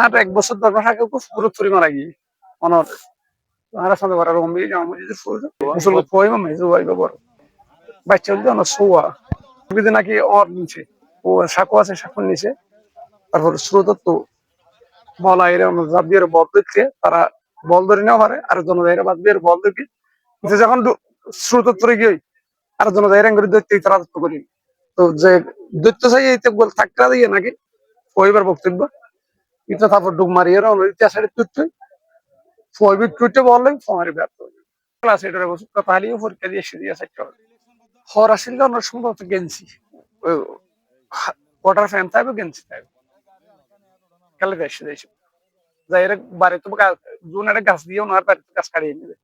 আর এক বছর দশ মাস আগে খুব পুরো তুরি মারা গিয়ে, অনর। সোয়া নাকি অর আছে তারপর জাপ দিয়ে বল তারা বল ধরে নেওয়া পারে, আর জনজাইরা বাদ দিয়ে বল দেখি যখন স্রোত ধরে গিয়ে আর জনজাইরা ধরতে তারা করি। তো যে দৈত্য চাই বল থাকতে দিয়ে নাকি কইবার বক্তব্য। এটা তারপর ডুব মারিয়ে দিতে আসলে তুই ফয়বি টুইটে বললেন ফমারি ব্যর্থ ক্লাস এটার কথা হারিয়ে পরীক্ষা দিয়ে এসে দিয়ে হর আসলে অন্য সম্ভবত গেঞ্জি কোয়ার্টার ফ্যান থাকবে গেঞ্জি থাকবে। কালে এসে দিয়েছে যাই এর বাড়ি তো জুন একটা গাছ দিয়ে ওনার বাড়িতে গাছ কাটিয়ে নেবে।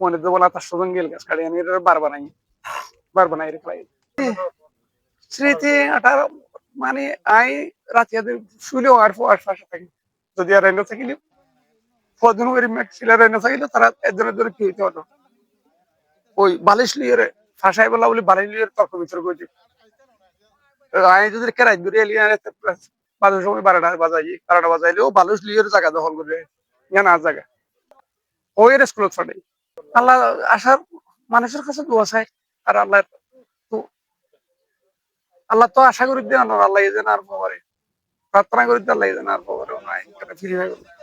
মনে তো বলা তার সজন গেল গাছ কাটিয়ে নিয়ে বার বানাই। বার বানাই রেখে স্মৃতি আঠারো মানে আই রাতে শুলেও আর আর পাশে থাকি যদি আর এনে থাকিলে ফদিন ওই ম্যাক্সিলার এনে থাকিলে তারা একজনের জন্য কি হইতে হতো ওই বালিশ লিয়ে ফাঁসাই বলা বলি বালিশ লিয়ে তর্ক বিতর্ক হয়েছে আমি যদি কেরাই দূরে এলি বাজার সময় বারোটা বাজাই বারোটা বাজাইলেও বালিশ লিয়ে জায়গা দখল করে না জায়গা। ওই স্কুলত ফাটে আল্লাহ আসার মানুষের কাছে দোয়া চাই। আর আল্লাহ আল্লাহ তো আশা করি দেন আল্লাহ যেন আর পারে প্রার্থনা করি আল্লাহ যেন আর পারে ফিরে হয়ে গেল